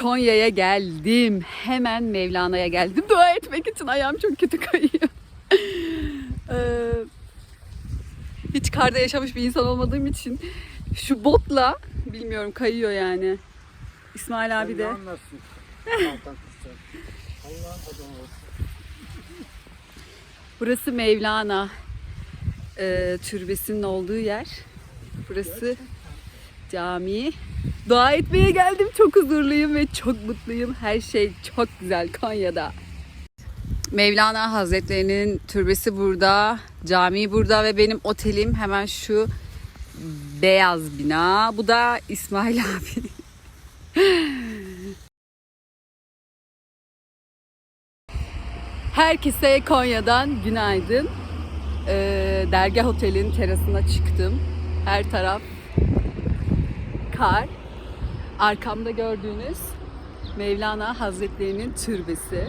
Konya'ya geldim. Hemen Mevlana'ya geldim. Dua etmek için ayağım çok kötü kayıyor. Ee, hiç karda yaşamış bir insan olmadığım için şu botla bilmiyorum kayıyor yani. İsmail abi de. Burası Mevlana e, türbesinin olduğu yer. Burası cami. Dua etmeye geldim. Çok huzurluyum ve çok mutluyum. Her şey çok güzel Konya'da. Mevlana Hazretleri'nin türbesi burada, cami burada ve benim otelim hemen şu beyaz bina. Bu da İsmail abi. Herkese Konya'dan günaydın. Ee, Dergah Otel'in terasına çıktım. Her taraf kar. Arkamda gördüğünüz Mevlana Hazretleri'nin türbesi.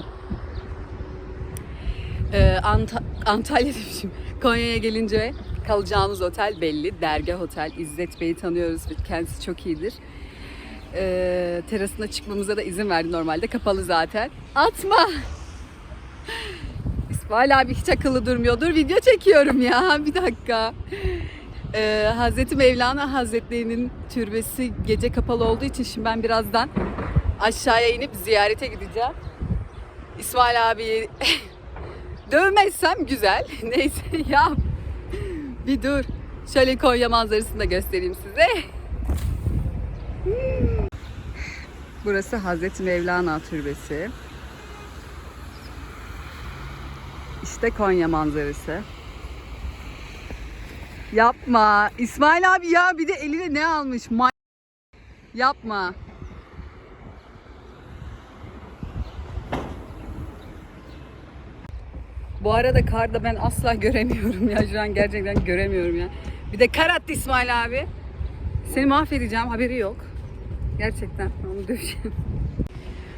Ee, Ant- Antalya demişim. Konya'ya gelince kalacağımız otel belli. Dergah Otel. İzzet Bey'i tanıyoruz. Kendisi çok iyidir. Ee, terasına çıkmamıza da izin verdi normalde. Kapalı zaten. Atma! İsmail abi hiç akıllı durmuyordur. Video çekiyorum ya. Bir dakika. Ee, Hazreti Mevlana Hazretleri'nin türbesi gece kapalı olduğu için şimdi ben birazdan aşağıya inip ziyarete gideceğim. İsmail abi dövmezsem güzel. Neyse ya. Bir dur. Şöyle Konya manzarasını da göstereyim size. Burası Hazreti Mevlana Türbesi. İşte Konya manzarası. Yapma. İsmail abi ya bir de eline ne almış? Ma- Yapma. Bu arada karda ben asla göremiyorum ya. Şu an gerçekten göremiyorum ya. Bir de kar attı İsmail abi. Seni mahvedeceğim haberi yok. Gerçekten onu döveceğim.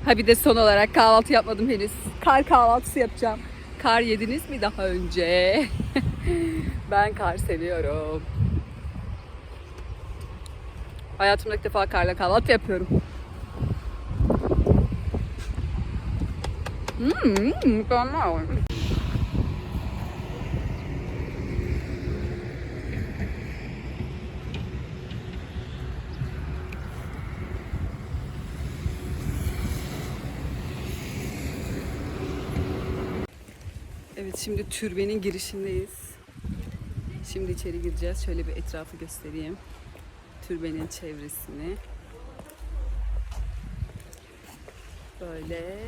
Ha bir de son olarak kahvaltı yapmadım henüz. Kar kahvaltısı yapacağım. Kar yediniz mi daha önce? ben kar seviyorum. Hayatımda ilk defa karla kahvaltı yapıyorum. Hmm, mükemmel. Evet şimdi türbenin girişindeyiz. Şimdi içeri gireceğiz. Şöyle bir etrafı göstereyim. Türbenin çevresini. Böyle.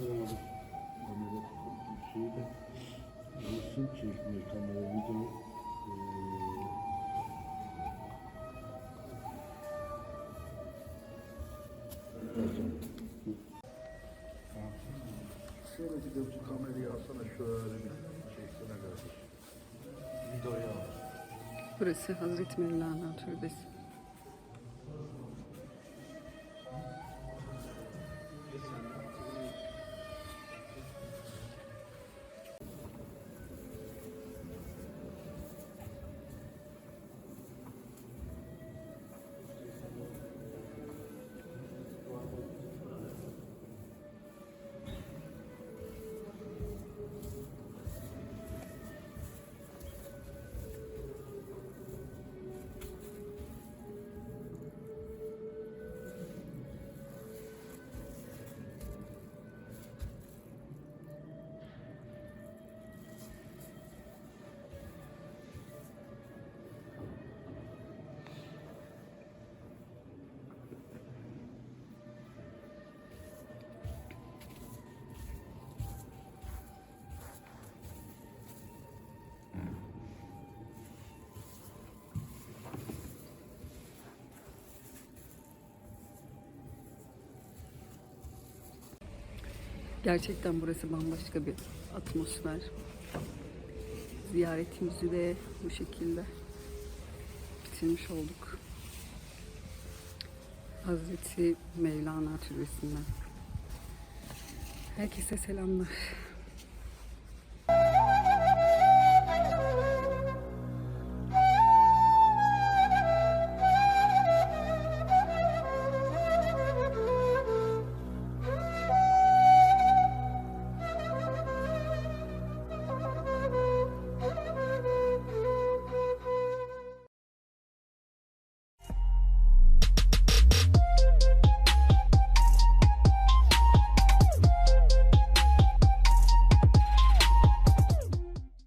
Bulamadım. Kamera şeyde resim çekmiyor kamera video Şöyle bir de kamerayı alsana şöyle bir çeksene kardeş. Videoyu al. Burası Hazreti Mevlana Türbesi. Gerçekten burası bambaşka bir atmosfer. Ziyaretimizi de bu şekilde bitirmiş olduk. Hazreti Mevlana Türbesi'nden. Herkese selamlar.